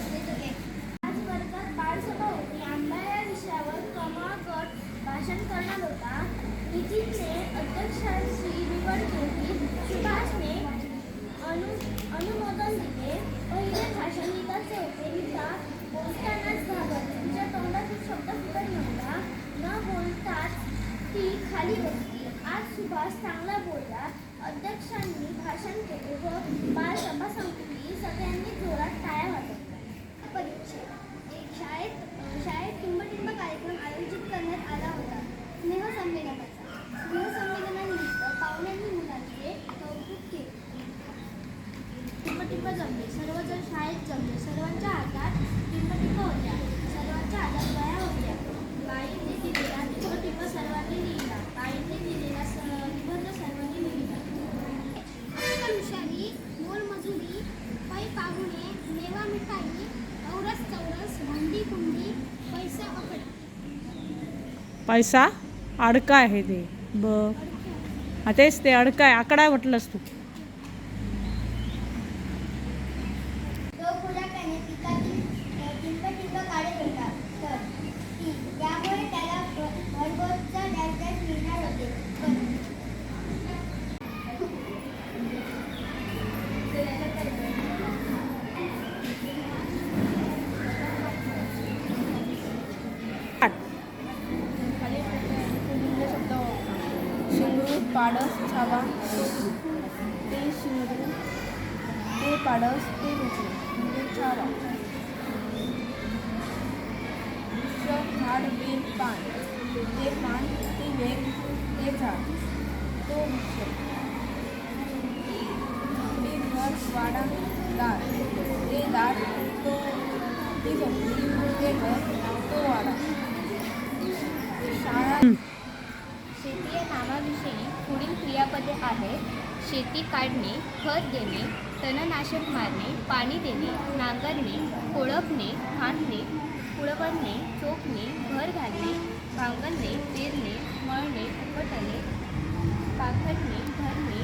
आज वर्गात होती आंबा या विषयावर कमा गट भाषण करणार होता अध्यक्षांची निवड केली सुभाषने अनु अनुमोदन दिले पहिले भाषण लिहिताचे होते लिहिता बोलतानाच घाबरले तिच्या तोंडातून शब्द फुटत नव्हता न बोलताच ती खाली बसली आज सुभाष चांगला बोलला अध्यक्षांनी भाषण केले व बालसभा संपली सगळ्यांनी जोरात टाळ्या वाजवल्या परीक्षा एक शाळेत शाळेत टिंबटिंब कार्यक्रम आयोजित करण्यात आला होता स्नेहसंमेलनाचा स्नेहसंमेलनानिमित्त पाहुण्यांनी मुलांचे कौतुक केले टिंबटिंब जमले सर्वजण शाळेत जमले सर्वांच्या हातात टिंबटिंब होत्या सर्वांच्या हातात वया होत्या बाईंनी दिलेला टिंबटिंब सर्वांनी लिहिला बाईंनी दिलेला स- निबंध सर्वांनी लिहिला हुशारी मोलमजुरी पै पाहुणे मेवा मिठाई औरस चौरस भांडी कुंडी पैसा पकड पैसा अडका आहे ते. ब हा तेच ते अडका आहे. आकडा म्हटलंस तू. पाडस छावा ते शिंगरू ते पाडस ते रुचू म्हणजे छावा. झाड वेल पान. ते पान ते वेल ते झाड. तो वृक्ष ते घर वाडा दार. ते दार तो ती झोपडी ते घर तो वाडा शाळा शेती या नावाविषयी पुढील क्रियापदे आहेत शेती काढणे खत देणे तणनाशक मारणे पाणी देणे नांगरणे कोळपणे खांदणे कुळवणे चोपणे भर घालणे भांगरणे पेरणे मळणे उपटणे पाखडणे धरणे.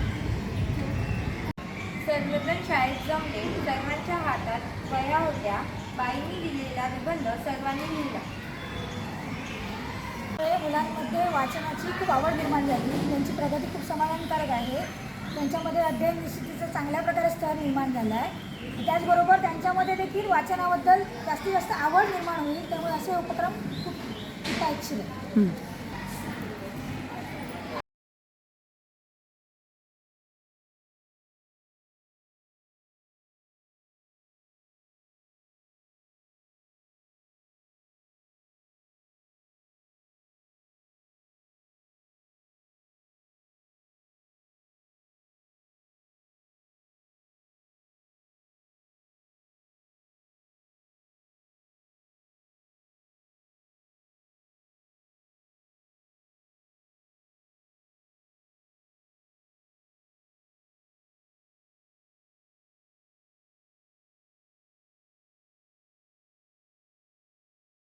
सर्वजण शाळेत जमले सर्वांच्या हातात वया होत्या. बाईंनी दिलेला निबंध सर्वांनी लिहिला. मुलांमध्ये वाचनाची खूप आवड निर्माण झाली. त्यांची प्रगती खूप समाधानकारक आहे. त्यांच्यामध्ये अध्ययन निश्चितीचा चांगल्या प्रकारे स्तर निर्माण झाला आहे. त्याचबरोबर त्यांच्यामध्ये देखील वाचनाबद्दल जास्तीत जास्त आवड निर्माण होईल त्यामुळे असे उपक्रम खूप हितायशीर आहे